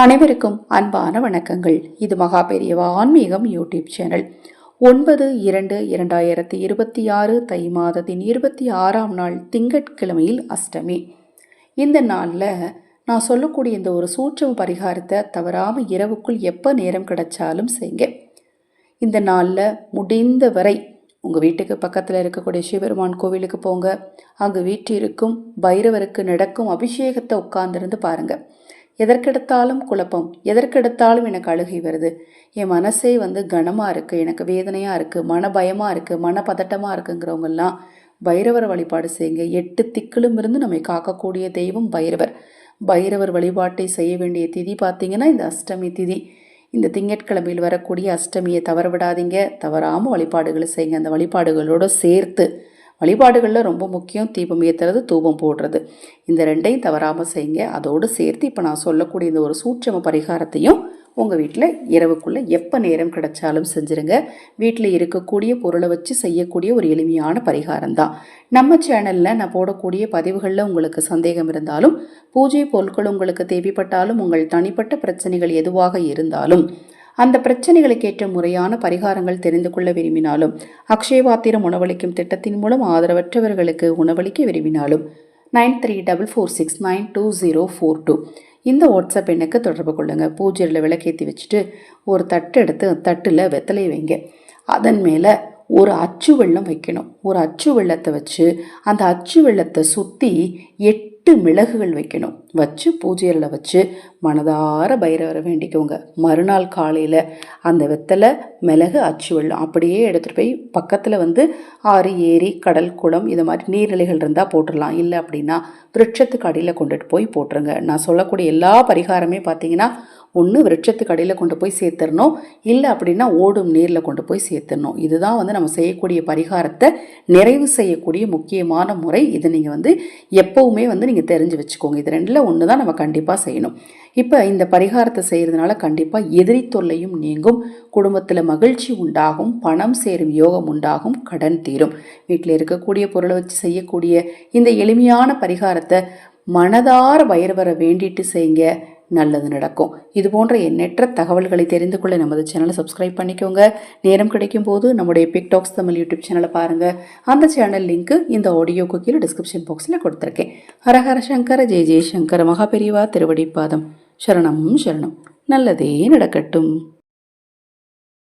அனைவருக்கும் அன்பான வணக்கங்கள். இது மகா பெரியவா ஆன்மீகம் யூடியூப் சேனல். ஒன்பது இரண்டு இரண்டாயிரத்தி இருபத்தி ஆறு தை மாதத்தின் இருபத்தி ஆறாம் நாள் திங்கட்கிழமையில் அஷ்டமி. இந்த நாளில் நான் சொல்லக்கூடிய இந்த ஒரு சூட்சம பரிகாரத்தை தவறாமல் இரவுக்குள் எப்போ நேரம் கிடைச்சாலும் செய்யுங்க. இந்த நாளில் முடிந்த வரை உங்கள் வீட்டுக்கு பக்கத்தில் இருக்கக்கூடிய சிவபெருமான் கோவிலுக்கு போங்க. அங்கே வீட்டிற்கும் பைரவருக்கு நடக்கும் அபிஷேகத்தை உட்கார்ந்திருந்து பாருங்கள் எதற்கெடுத்தாலும் குழப்பம். எதற்கெடுத்தாலும் எனக்கு அழுகை வருது. என் மனசே வந்து கனமாக இருக்குது எனக்கு வேதனையாக இருக்குது மன பயமாக இருக்குது மன பதட்டமாக இருக்குங்கிறவங்கெல்லாம் பைரவர் வழிபாடு செய்யுங்க. எட்டு திக்கிலும் இருந்து நம்மை காக்கக்கூடிய தெய்வம் பைரவர். பைரவர் வழிபாட்டை செய்ய வேண்டிய திதி பார்த்தீங்கன்னா இந்த அஷ்டமி திதி. இந்த திங்கட்கிழமையில் வரக்கூடிய அஷ்டமியை தவற விடாதீங்க தவறாமல் வழிபாடுகளை செய்யுங்க. அந்த வழிபாடுகளோடு சேர்த்து வழிபாடுகளில் ரொம்ப முக்கியம். தீபம் ஏற்றுறது தூபம் போடுறது. இந்த ரெண்டையும் தவறாமல் செய்யுங்க. அதோடு சேர்த்து இப்போ நான் சொல்லக்கூடிய இந்த ஒரு சூட்சம பரிகாரத்தையும் உங்கள் வீட்டில் இரவுக்குள்ளே எப்போ நேரம் கிடைச்சாலும் செஞ்சுருங்க. வீட்டில் இருக்கக்கூடிய பொருளை வச்சு செய்யக்கூடிய ஒரு எளிமையான பரிகாரம் தான் நம்ம சேனலில் நான் போடக்கூடிய பதிவுகளில் உங்களுக்கு சந்தேகம் இருந்தாலும் பூஜை பொருட்கள் உங்களுக்கு தேவைப்பட்டாலும் உங்கள் தனிப்பட்ட பிரச்சனைகள் எதுவாக இருந்தாலும் அந்த பிரச்சனைகளுக்கு ஏற்ற முறையான பரிகாரங்கள் தெரிந்து கொள்ள விரும்பினாலும் அக்ஷயபாத்திரம் உணவளிக்கும் திட்டத்தின் மூலம் ஆதரவற்றவர்களுக்கு உணவளிக்க விரும்பினாலும் nine three double four six nine two zero four two. இந்த வாட்ஸ்அப் எண்ணுக்கு தொடர்பு கொள்ளுங்கள் பூஜையில் விளக்கேற்றி வச்சுட்டு ஒரு தட்டு எடுத்து தட்டில் வெத்தலை வைங்க. அதன் மேலே ஒரு அச்சு வெள்ளம் வைக்கணும். ஒரு அச்சு வெள்ளத்தை வச்சு அந்த அச்சு வெள்ளத்தை சுற்றி எட்டு எட்டு மிளகுகள் வைக்கணும். வச்சு பூஜையில் வச்சு மனதார பைரவரை வேண்டிக்கோங்க. மறுநாள் காலையில் அந்த வெத்தலை மிளகு அச்சு வெள்ளம் அப்படியே எடுத்துகிட்டு போய் பக்கத்தில் வந்து ஆறு ஏரி கடல் குளம் இது மாதிரி நீர்நிலைகள் இருந்தால் போட்டுடலாம். இல்லை அப்படின்னா விருட்சத்துக்கு அடியில் கொண்டுட்டு போய் போட்டுருங்க. நான் சொல்லக்கூடிய எல்லா பரிகாரமே பார்த்தீங்கன்னா ஒன்று விருட்சத்துக்கு அடியில் கொண்டு போய் சேர்த்துடணும். இல்லை அப்படின்னா ஓடும் நீரில் கொண்டு போய் சேர்த்துடணும். இதுதான் வந்து நம்ம செய்யக்கூடிய பரிகாரத்தை நிறைவு செய்யக்கூடிய முக்கியமான முறை. இதை நீங்கள் வந்து எப்போவுமே வந்து நீங்கள் தெரிஞ்சு வச்சுக்கோங்க. இது ரெண்டில் ஒன்று தான் நம்ம கண்டிப்பாக செய்யணும். இப்போ இந்த பரிகாரத்தை செய்கிறதுனால கண்டிப்பாக எதிரி தொல்லையும் நீங்கும். குடும்பத்தில் மகிழ்ச்சி உண்டாகும். பணம் சேரும் யோகம் உண்டாகும் கடன் தீரும். வீட்டில் இருக்கக்கூடிய பொருளை வச்சு செய்யக்கூடிய இந்த எளிமையான பரிகாரத்தை மனதார வர வேண்டிட்டு செய்யுங்க. நல்லது நடக்கும். இது போன்ற எண்ணற்ற தகவல்களை தெரிந்து கொள்ள நமது சேனலை சப்ஸ்கிரைப் பண்ணிக்கோங்க. நேரம் கிடைக்கும் போது நம்முடைய பிக்டாக்ஸ் தமிழ் யூடியூப் சேனலை பாருங்கள் அந்த சேனல் லிங்க்கு இந்த ஆடியோக்கு கீழே டிஸ்கிரிப்ஷன் பாக்ஸில் கொடுத்துருக்கேன். ஹரஹர சங்கர ஜெய ஜெயசங்கர மகாபெரிவா திருவடிப்பாதம் சரணம் சரணம். நல்லதே நடக்கட்டும்.